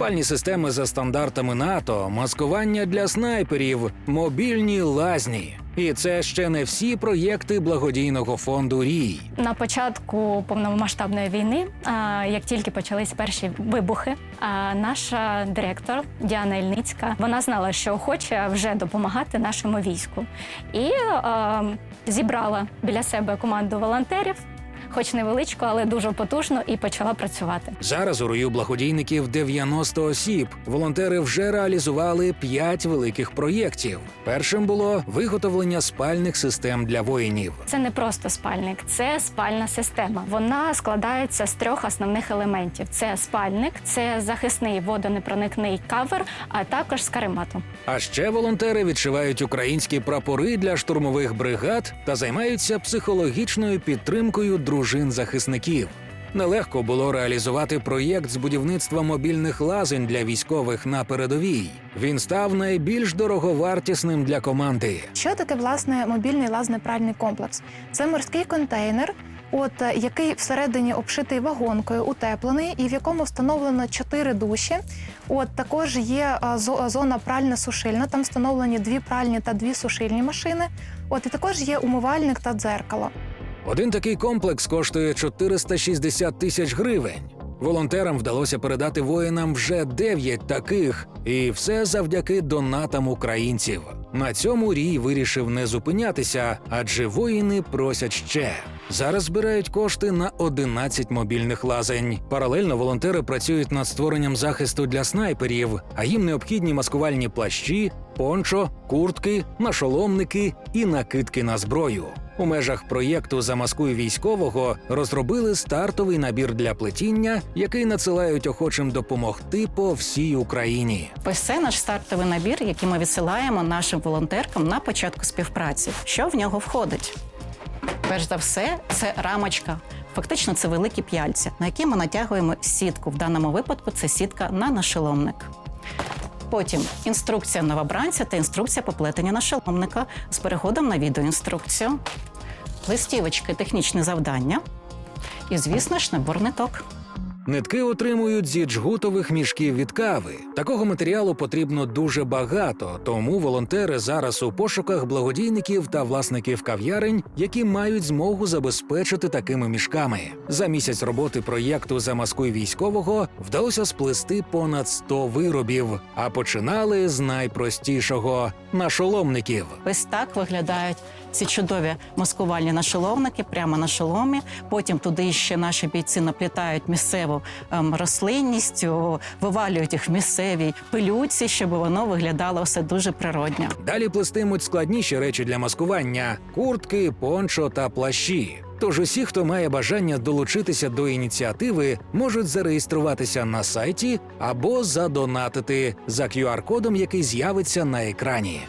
спальні системи за стандартами НАТО, маскування для снайперів, мобільні лазні. І це ще не всі проєкти благодійного фонду Рій. На початку повномасштабної війни, як тільки почались перші вибухи, наша директор Діана Ільницька вона знала, що хоче вже допомагати нашому війську, і зібрала біля себе команду волонтерів, хоч невеличку, але дуже потужну, і почала працювати. Зараз у рою благодійників 90 осіб. Волонтери вже реалізували 5 великих проєктів. Першим було виготовлення спальних систем для воїнів. Це не просто спальник, це спальна система. Вона складається з трьох основних елементів: це спальник, це захисний водонепроникний кавер, а також з карематом. А ще волонтери відшивають українські прапори для штурмових бригад та займаються психологічною підтримкою дружин захисників. Нелегко було реалізувати проєкт з будівництва мобільних лазень для військових на передовій. Він став найбільш дороговартісним для команди. Що таке власне мобільний лазнепральний комплекс? Це морський контейнер, от е, який всередині обшитий вагонкою, утеплений, і в якому встановлено чотири душі. От також є е, зона пральна сушильна. Там встановлені дві пральні та дві сушильні машини. От і також є умивальник та дзеркало. Один такий комплекс коштує 460 тисяч гривень. Волонтерам вдалося передати воїнам вже 9 таких, і все завдяки донатам українців. На цьому рій вирішив не зупинятися, адже воїни просять ще. Зараз збирають кошти на 11 мобільних лазень. Паралельно волонтери працюють над створенням захисту для снайперів, а їм необхідні маскувальні плащі, пончо, куртки, нашоломники і накидки на зброю. У межах проєкту Замаскуй військового розробили стартовий набір для плетіння, який надсилають охочим допомогти по всій Україні. Ось це наш стартовий набір, який ми відсилаємо нашим волонтеркам на початку співпраці. Що в нього входить? Перш за все, це рамочка. Фактично, це великі п'яльця, на які ми натягуємо сітку. В даному випадку це сітка на нашоломник. Потім інструкція новобранця та інструкція по плетенню нашоломника з переходом на відеоінструкцію, листівочки, технічне завдання і, звісно ж, набор ниток. Нитки отримують зі джгутових мішків від кави. Такого матеріалу потрібно дуже багато, тому волонтери зараз у пошуках благодійників та власників кав'ярень, які мають змогу забезпечити такими мішками. За місяць роботи проєкту Замаскуй військового вдалося сплести понад 100 виробів, а починали з найпростішого нашоломників. Ось так виглядають ці чудові маскувальні нашоломники прямо на шоломі. Потім туди ще наші бійці наплітають місцеву ем, рослинність, вивалюють їх в місцевій пилюці, щоб воно виглядало все дуже природньо. Далі плестимуть складніші речі для маскування: куртки, пончо та плащі. Тож усі, хто має бажання долучитися до ініціативи, можуть зареєструватися на сайті або задонатити за QR-кодом, який з'явиться на екрані.